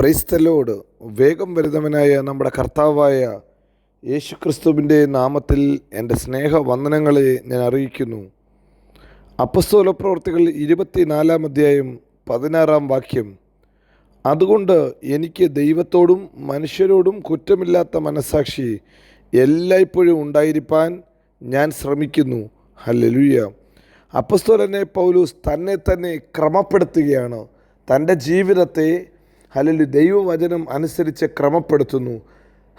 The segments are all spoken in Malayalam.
ക്രൈസ്തലോട് വേഗം വരുന്നവനായ നമ്മുടെ കർത്താവായ യേശുക്രിസ്തുവിന്റെ നാമത്തിൽ എന്റെ സ്നേഹവന്ദനങ്ങളെ ഞാൻ അറിയിക്കുന്നു. അപ്പസ്തോല പ്രവർത്തികൾ ഇരുപത്തിനാലാം അധ്യായം പതിനാറാം വാക്യം. അതുകൊണ്ട് എനിക്ക് ദൈവത്തോടും മനുഷ്യരോടും കുറ്റമില്ലാത്ത മനസാക്ഷി എല്ലായ്പ്പോഴും ഉണ്ടായിരിക്കാൻ ഞാൻ ശ്രമിക്കുന്നു. ഹല്ലേലൂയ. അപ്പസ്തോലനെ പൗലൂസ് തന്നെ തന്നെ ക്രമപ്പെടുത്തുകയാണ്. തന്റെ ജീവിതത്തെ ഹലലു ദൈവവചനം അനുസരിച്ച് ക്രമപ്പെടുത്തുന്നു.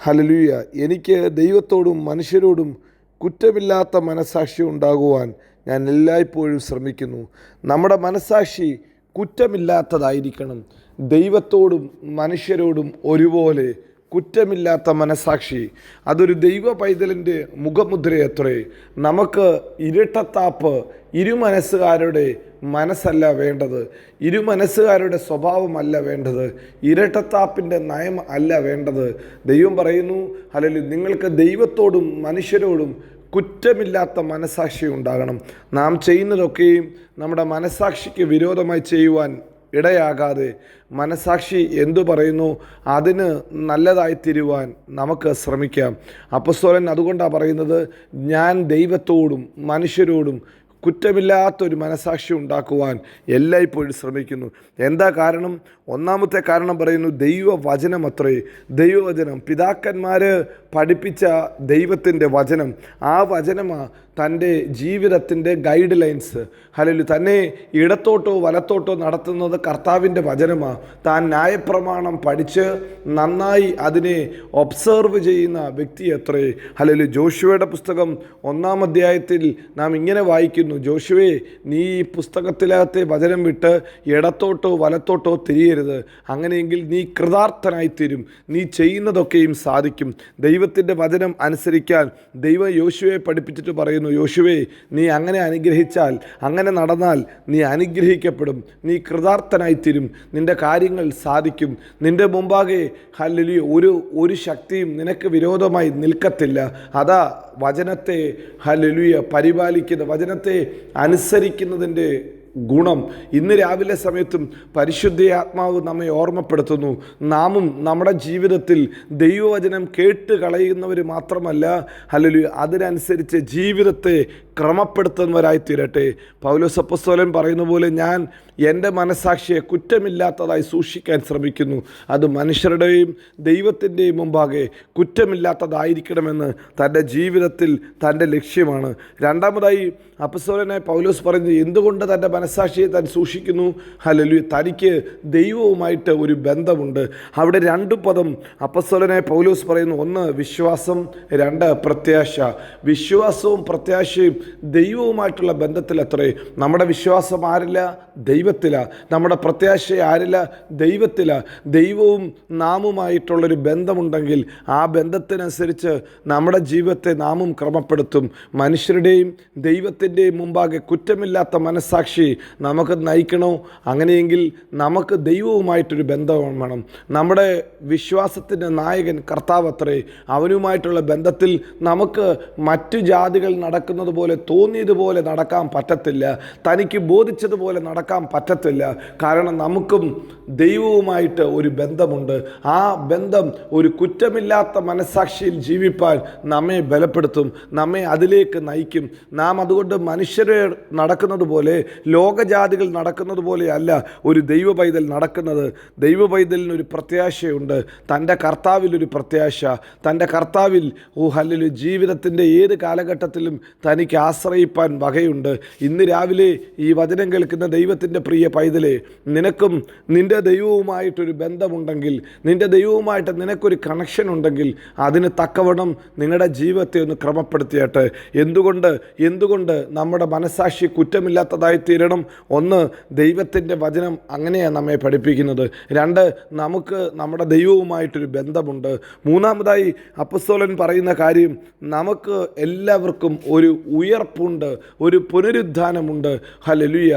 ഹലലുയ എനിക്ക് ദൈവത്തോടും മനുഷ്യരോടും കുറ്റമില്ലാത്ത മനസാക്ഷി ഉണ്ടാകുവാൻ ഞാൻ എല്ലായ്പ്പോഴും ശ്രമിക്കുന്നു. നമ്മുടെ മനസാക്ഷി കുറ്റമില്ലാത്തതായിരിക്കണം. ദൈവത്തോടും മനുഷ്യരോടും ഒരുപോലെ കുറ്റമില്ലാത്ത മനസാക്ഷി. അതൊരു ദൈവ പൈതലിന്റെ മുഖമുദ്രയത്രേ. നമുക്ക് ഇരട്ടത്താപ്പ് ഇരുമനസ്സുകാരുടെ മനസ്സല്ല വേണ്ടത്. ഇരുമനസ്സുകാരുടെ സ്വഭാവമല്ല വേണ്ടത്. ഇരട്ടത്താപ്പിന്റെ നയം അല്ല വേണ്ടത്. ദൈവം പറയുന്നു അല്ലെങ്കിൽ നിങ്ങൾക്ക് ദൈവത്തോടും മനുഷ്യരോടും കുറ്റമില്ലാത്ത മനസാക്ഷി ഉണ്ടാകണം. നാം ചെയ്യുന്നതൊക്കെയും നമ്മുടെ മനസാക്ഷിക്ക് വിരോധമായി ചെയ്യുവാൻ ഇടയാകാതെ മനസാക്ഷി എന്തു പറയുന്നു അതിന് നല്ലതായി തീരുവാൻ നമുക്ക് ശ്രമിക്കാം. അപ്പസ്തോലൻ അതുകൊണ്ടാണ് പറയുന്നത് ഞാൻ ദൈവത്തോടും മനുഷ്യരോടും കുറ്റമില്ലാത്തൊരു മനസാക്ഷി ഉണ്ടാക്കുവാൻ എല്ലായ്പ്പോഴും ശ്രമിക്കുന്നു. എന്താ കാരണം? ഒന്നാമത്തെ കാരണം പറയുന്നു ദൈവവചനം അത്രേ ദൈവവചനം. പിതാക്കന്മാർ പഠിപ്പിച്ച ദൈവത്തിന്റെ വചനം ആ വചനമാണ് തന്റെ ജീവിതത്തിന്റെ ഗൈഡ് ലൈൻസ് അല്ലെങ്കിൽ തന്നെ ഇടത്തോട്ടോ വലത്തോട്ടോ നടത്തുന്നത് കർത്താവിന്റെ വചനമാണ് താൻ ന്യായപ്രമാണം പഠിച്ച് നന്നായി അതിനെ ഒബ്സർവ് ചെയ്യുന്ന വ്യക്തി എത്രേ. അല്ലെങ്കിൽ ജോഷുവയുടെ പുസ്തകം ഒന്നാം അധ്യായത്തിൽ നാം ഇങ്ങനെ വായിക്കുന്നു. ജോഷുവെ നീ ഈ പുസ്തകത്തിലകത്തെ വചനം വിട്ട് ഇടത്തോട്ടോ വലത്തോട്ടോ തിരിയരുത്. അങ്ങനെയെങ്കിൽ നീ കൃതാർത്ഥനായി തീരും നീ ചെയ്യുന്നതൊക്കെയും സാധിക്കും. ദൈവത്തിന്റെ വചനം അനുസരിക്കാൻ ദൈവം യോശുവെ പഠിപ്പിച്ചിട്ട് പറയുന്നു. യോശുവേ നീ അങ്ങനെ അനുഗ്രഹിച്ചാൽ അങ്ങനെ നടന്നാൽ നീ അനുഗ്രഹിക്കപ്പെടും. നീ കൃതാർത്ഥനായിത്തീരും. നിന്റെ കാര്യങ്ങൾ സാധിക്കും. നിന്റെ മുമ്പാകെ ഹല്ലലി ഒരു ഒരു ശക്തിയും നിനക്ക് വിരോധമായി നിൽക്കത്തില്ല. അതാ വചനത്തെ ഹല്ലലുയ പരിപാലിക്കുന്ന വചനത്തെ അനുസരിക്കുന്നതിന്റെ ഗുണം. ഇന്ന് രാവിലെ സമയത്തും പരിശുദ്ധ ആത്മാവ് നമ്മെ ഓർമ്മപ്പെടുത്തുന്നു. നാമും നമ്മുടെ ജീവിതത്തിൽ ദൈവവചനം കേട്ട് കളയുന്നവർ മാത്രമല്ല. അല്ലെങ്കിൽ അതിനനുസരിച്ച് ജീവിതത്തെ ക്രമപ്പെടുത്തുന്നവരായി തീരട്ടെ പൗലോസപ്പസ്തോലൻ പറയുന്ന പോലെ ഞാൻ എന്റെ മനസാക്ഷിയെ കുറ്റമില്ലാത്തതായി സൂക്ഷിക്കാൻ ശ്രമിക്കുന്നു. അത് മനുഷ്യരുടെയും ദൈവത്തിന്റെയും മുമ്പാകെ കുറ്റമില്ലാത്തതായിരിക്കണമെന്ന് തന്റെ ജീവിതത്തിൽ തന്റെ ലക്ഷ്യമാണ്. രണ്ടാമതായി അപ്പസ്തോലനെ പൗലോസ് പറഞ്ഞു എന്തുകൊണ്ട് തന്റെ മനസാക്ഷിയെ താൻ സൂക്ഷിക്കുന്നു? അല്ലെങ്കിൽ തനിക്ക് ദൈവവുമായിട്ട് ഒരു ബന്ധമുണ്ട്. അവിടെ രണ്ട് പദം അപ്പസ്തോലനെ പൗലോസ് പറയുന്നു. ഒന്ന് വിശ്വാസം രണ്ട് പ്രത്യാശ. വിശ്വാസവും പ്രത്യാശയും ദൈവവുമായിട്ടുള്ള ബന്ധത്തിലത്രേ നമ്മുടെ വിശ്വാസം ആരില്ല ദൈവത്തില. നമ്മുടെ പ്രത്യാശ ആരില്ല ദൈവത്തില. ദൈവവും നാമുമായിട്ടുള്ളൊരു ബന്ധമുണ്ടെങ്കിൽ ആ ബന്ധത്തിനനുസരിച്ച് നമ്മുടെ ജീവിതത്തെ നാമും ക്രമപ്പെടുത്തും. മനുഷ്യരുടെയും ദൈവത്തിന്റെയും മുമ്പാകെ കുറ്റമില്ലാത്ത മനസ്സാക്ഷി നമുക്ക് നയിക്കണോ? അങ്ങനെയെങ്കിൽ നമുക്ക് ദൈവവുമായിട്ടൊരു ബന്ധം വേണം. നമ്മുടെ വിശ്വാസത്തിന്റെ നായകൻ കർത്താവ് അത്രേ അവനുമായിട്ടുള്ള ബന്ധത്തിൽ നമുക്ക് മറ്റു ജാതികൾ നടക്കുന്നത് പോലെ തോന്നിയതുപോലെ നടക്കാൻ പറ്റത്തില്ല. തനിക്ക് ബോധിച്ചതുപോലെ നടക്കാൻ പറ്റത്തില്ല. കാരണം നമുക്കും ദൈവവുമായിട്ട് ഒരു ബന്ധമുണ്ട്. ആ ബന്ധം ഒരു കുറ്റമില്ലാത്ത മനസാക്ഷിയിൽ ജീവിപ്പാൻ നമ്മെ ബലപ്പെടുത്തും. നമ്മെ അതിലേക്ക് നയിക്കും. നാം അതുകൊണ്ട് മനുഷ്യരെ നടക്കുന്നത് പോലെ ലോകജാതികൾ നടക്കുന്നത് പോലെയല്ല ഒരു ദൈവ പൈതൽ നടക്കുന്നത്. ദൈവ പൈതലിനൊരു പ്രത്യാശയുണ്ട്. തന്റെ കർത്താവിൽ ഒരു പ്രത്യാശ. തന്റെ കർത്താവിൽ ഓ ഹല്ലിൽ ജീവിതത്തിന്റെ ഏത് കാലഘട്ടത്തിലും തനിക്ക് ആശ്രയിപ്പാൻ വകയുണ്ട്. ഇന്ന് രാവിലെ ഈ വചനം കേൾക്കുന്ന ദൈവത്തിന്റെ പ്രിയ പൈതലെ നിനക്കും നിന്റെ ദൈവവുമായിട്ടൊരു ബന്ധമുണ്ടെങ്കിൽ നിന്റെ ദൈവവുമായിട്ട് നിനക്കൊരു കണക്ഷൻ ഉണ്ടെങ്കിൽ അതിന് തക്കവണ്ണം നിങ്ങളുടെ ജീവിതത്തെ ഒന്ന് ക്രമപ്പെടുത്തിയാട്ടെ. എന്തുകൊണ്ട്? എന്തുകൊണ്ട് നമ്മുടെ മനസാക്ഷി കുറ്റമില്ലാത്തതായി തീരണം ഒന്ന് ദൈവത്തിന്റെ വചനം അങ്ങനെയാണ് നമ്മെ പഠിപ്പിക്കുന്നത്. രണ്ട് നമുക്ക് നമ്മുടെ ദൈവവുമായിട്ടൊരു ബന്ധമുണ്ട്. മൂന്നാമതായി അപ്പസ്തോലൻ പറയുന്ന കാര്യം നമുക്ക് എല്ലാവർക്കും ഒരു ഉയർപ്പുണ്ട് ഒരു പുനരുദ്ധാനമുണ്ട്. ഹലലുയ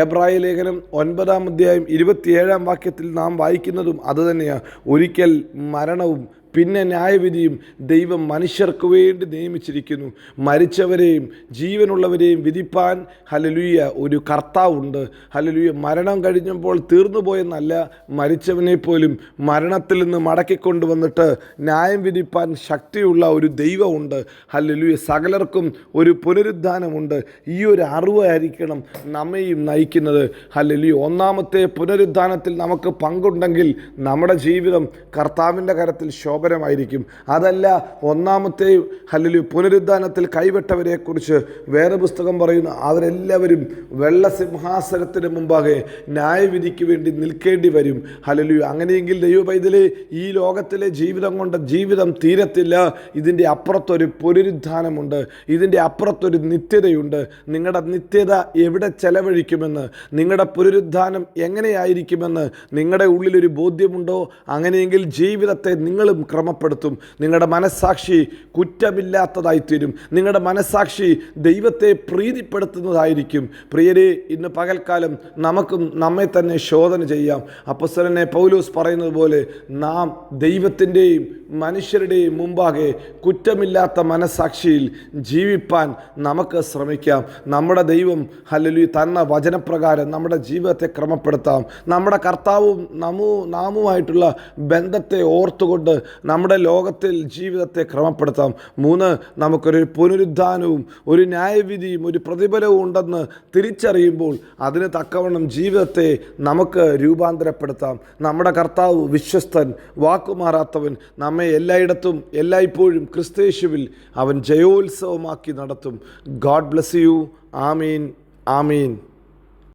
ഏബ്രായ ലേഖനം ഒൻപതാം അധ്യായം ഇരുപത്തിയേഴാം വാക്യത്തിൽ നാം വായിക്കുന്നതും അതുതന്നെയാണ് ഒരിക്കൽ മരണവും പിന്നെ ന്യായവിധിയും ദൈവം മനുഷ്യർക്ക് വേണ്ടി നിയമിച്ചിരിക്കുന്നു. മരിച്ചവരെയും ജീവനുള്ളവരെയും വിധിപ്പാൻ ഹലലുയ ഒരു കർത്താവുണ്ട് ഹലലുയ മരണം കഴിഞ്ഞപ്പോൾ തീർന്നു പോയെന്നല്ല മരിച്ചവനെ പോലും മരണത്തിൽ നിന്ന് മടക്കിക്കൊണ്ടുവന്നിട്ട് ന്യായം വിധിപ്പാൻ ശക്തിയുള്ള ഒരു ദൈവമുണ്ട് ഹലലുയ സകലർക്കും ഒരു പുനരുദ്ധാനമുണ്ട് ഈ ഒരു അറിവായിരിക്കണം നമ്മയും നയിക്കുന്നത്. ഹലലുയ ഒന്നാമത്തെ പുനരുദ്ധാനത്തിൽ നമുക്ക് പങ്കുണ്ടെങ്കിൽ നമ്മുടെ ജീവിതം കർത്താവിന്റെ കരത്തിൽ ശോഭനമായിരിക്കും. അതല്ല ഒന്നാമത്തെ അല്ലെങ്കിൽ പുനരുദ്ധാനത്തിൽ കൈവിട്ടവരെക്കുറിച്ച് വേറെ പുസ്തകം പറയുന്നു. അവരെല്ലാവരും വെള്ളസിംഹാസനത്തിന് മുമ്പാകെ ന്യായവിധിക്ക് വേണ്ടി നിൽക്കേണ്ടി വരും. ഹലലു അങ്ങനെയെങ്കിൽ ദൈവപൈതലെ ഈ ലോകത്തിലെ ജീവിതം കൊണ്ട് ജീവിതം തീരത്തില്ല. ഇതിന്റെ അപ്പുറത്തൊരു പുനരുദ്ധാനമുണ്ട്. ഇതിന്റെ അപ്പുറത്തൊരു നിത്യതയുണ്ട്. നിങ്ങളുടെ നിത്യത എവിടെ ചെലവഴിക്കുമെന്ന് നിങ്ങളുടെ പുനരുദ്ധാനം എങ്ങനെയായിരിക്കുമെന്ന് നിങ്ങളുടെ ഉള്ളിലൊരു ബോധ്യമുണ്ടോ? അങ്ങനെയെങ്കിൽ ജീവിതത്തെ നിങ്ങളും ക്രമപ്പെടുത്തും. നിങ്ങളുടെ മനസ്സാക്ഷി കുറ്റമില്ലാത്തതായിത്തീരും. നിങ്ങളുടെ മനസ്സാക്ഷി ദൈവത്തെ പ്രീതിപ്പെടുത്തുന്നതായിരിക്കും. പ്രിയരെ ഇന്ന് പകൽക്കാലം നമുക്കും നമ്മെ തന്നെ ശോധന ചെയ്യാം. അപ്പസ്വരനെ പൗലൂസ് പറയുന്നത് പോലെ നാം ദൈവത്തിന്റെയും മനുഷ്യരുടെയും മുമ്പാകെ കുറ്റമില്ലാത്ത മനസ്സാക്ഷിയിൽ ജീവിപ്പാൻ നമുക്ക് ശ്രമിക്കാം. നമ്മുടെ ദൈവം ഹല്ലലു തന്ന വചനപ്രകാരം നമ്മുടെ ജീവിതത്തെ ക്രമപ്പെടുത്താം. നമ്മുടെ കർത്താവും നമു നാമുമായിട്ടുള്ള ബന്ധത്തെ ഓർത്തുകൊണ്ട് നമ്മുടെ ലോകത്തിൽ ജീവിതത്തെ ക്രമപ്പെടുത്താം. മൂന്ന് നമുക്കൊരു പുനരുദ്ധാനവും ഒരു ന്യായവിധിയും ഒരു പ്രതിഫലവും ഉണ്ടെന്ന് തിരിച്ചറിയുമ്പോൾ അതിന് തക്കവണ്ണം ജീവിതത്തെ നമുക്ക് രൂപാന്തരപ്പെടുത്താം. നമ്മുടെ കർത്താവ് വിശ്വസ്തൻ വാക്കുമാറാത്തവൻ നമ്മെ എല്ലായിടത്തും എല്ലായ്പ്പോഴും ക്രിസ്തേശുവിൽ അവൻ ജയോത്സവമാക്കി നടത്തും. God bless you. Amin. Amin.